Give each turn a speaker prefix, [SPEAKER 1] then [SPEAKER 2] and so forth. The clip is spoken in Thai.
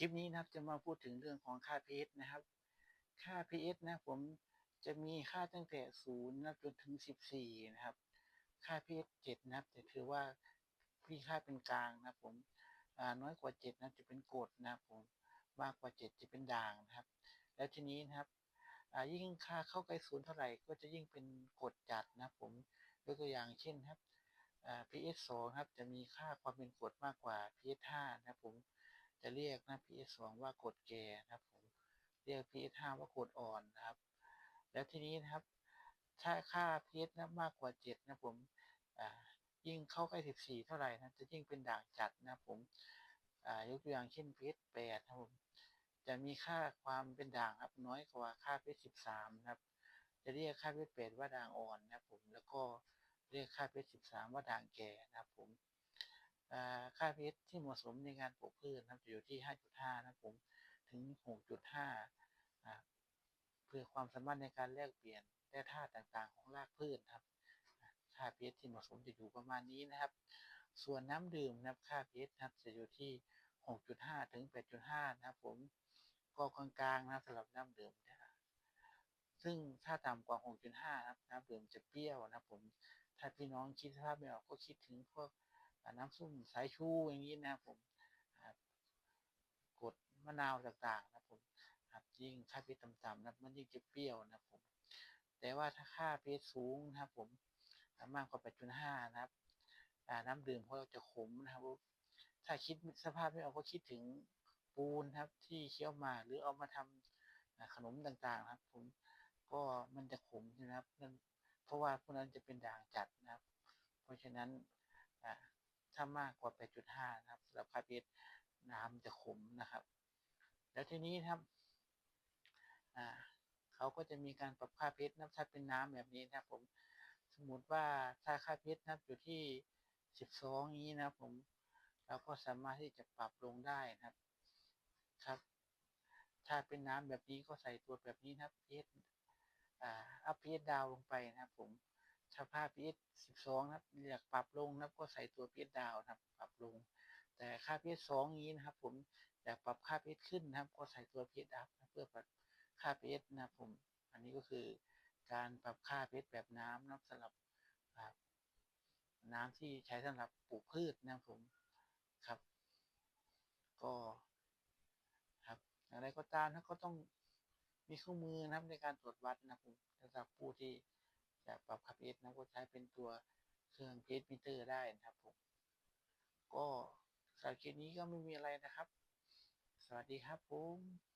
[SPEAKER 1] ลิปนี้นะครับจะมาพูดถึงเรื่องของค่า pH นะครับ ค่า pH นะผมจะมีค่าตั้งแต่ศูนย์นะจนถึงสิบสี่นะครับ ค่า pH เจ็ดนะครับจะถือว่าพี่ค่าเป็นกลางนะผมน้อยกว่าเจ็ดนะจะเป็นกรดนะผมมากกว่าเจ็ดจะเป็นด่างนะครับ แล้วทีนี้นะครับยิ่งค่าเข้าใกล้ศูนย์เท่าไหร่ก็จะยิ่งเป็นกรดจัดนะครับผมยกตัวอย่างเช่นครับ pH สองครับจะมีค่าความเป็นกรดมากกว่า pH ห้านะครับผม จะเรียกนะ pH 2ว่ากดแก่นะครับผมเรียก pH 5ว่ากดอ่อนนะครับ แล้วทีนี้นะครับ ถ้าค่า pH นะมากกว่า 7 นะผมยิ่งเข้าใกล้ 14 เท่าไหร่นะจะยิ่งเป็นด่างจัดนะผมยกตัวอย่างเช่น pH 8นะผมจะมีค่าความเป็นด่างครับน้อยกว่าค่า pH 13นะครับ จะเรียกค่า pH 8ว่าด่างอ่อนนะผมแล้วก็เรียกค่า pH 13ว่าด่างแก่นะครับผม ค่า pH ที่เหมาะสมในการปลูกพืชนะครับจะอยู่ที่ 5.5 นะครับผมถึง 6.5 เพื่อความสามารถในการแลกเปลี่ยนแร่ธาตุต่างๆ ของรากพืชครับ ค่า pH ที่เหมาะสมจะอยู่ประมาณนี้นะครับ ส่วนน้ำดื่มนะครับค่า pH นะครับจะอยู่ที่ 6.5 ถึง 8.5 นะครับผมก็กลางๆนะสำหรับน้ำดื่มนะซึ่งถ้าต่ำกว่า 6.5 นะครับน้ำดื่มจะเปรี้ยวนะครับผม ถ้าพี่น้องคิดสภาพไม่ออกก็คิดถึงพวก น้ำส้มสายชูอย่างนี้นะครับผมกดมะนาวต่างๆนะผมยิ่งค่า pH ต่ำๆนะมันยิ่งจะเปรี้ยวนะครับผม แต่ว่าถ้าค่า pH สูงนะครับผมมากกว่า8.5นะครับน้ำดื่มเขาจะขมนะครับ ถ้าคิดสภาพไม่ออกก็คิดถึงปูนครับ ที่เคี้ยวมาหรือเอามาทำขนมต่างๆนะครับ ผมก็มันจะขมนะครับเพราะว่าพวกนั้นจะเป็นด่างจัดนะครับ เพราะฉะนั้น ถ้ามากกว่า 8.5 นะครับสำหรับค่า pH น้ำจะขมนะครับ แล้วทีนี้ครับเขาก็จะมีการปรับค่า pH นะถ้าเป็นน้ำแบบนี้นะครับ ผมสมมติว่าถ้าค่า pH นะครับอยู่ที่ 12 นี้นะครับผมเราก็สามารถที่จะปรับลงได้นะครับครับ ถ้าเป็นน้ำแบบนี้ก็ใส่ตัวแบบนี้นะครับ pH อัพ pH ดาวลงไปนะครับผม ถ้าค่า pH 12นะครับอยากปรับลงนะครับก็ใส่ตัว pH ดาวนะครับปรับลง แต่ค่า pH 2นี้นะครับ ผมอยากปรับค่า pH ขึ้นนะครับ ก็ใส่ตัว pH up เพื่อปรับค่า pH นะครับผมอันนี้ก็คือการปรับค่า pH แบบน้ำนะครับสำหรับน้ำที่ใช้สำหรับปลูกพืชนะครับผมครับ ก็ครับอะไรก็ตามนะก็ต้องมีเครื่องมือนะครับในการตรวจวัดนะครับผมสำหรับผู้ที่ จะปรับค่า pH นะก็ใช้เป็นตัวเครื่อง pH meter ได้นะครับผม ก็สำหรับคลิปนี้ก็ไม่มีอะไรนะครับ สวัสดีครับผม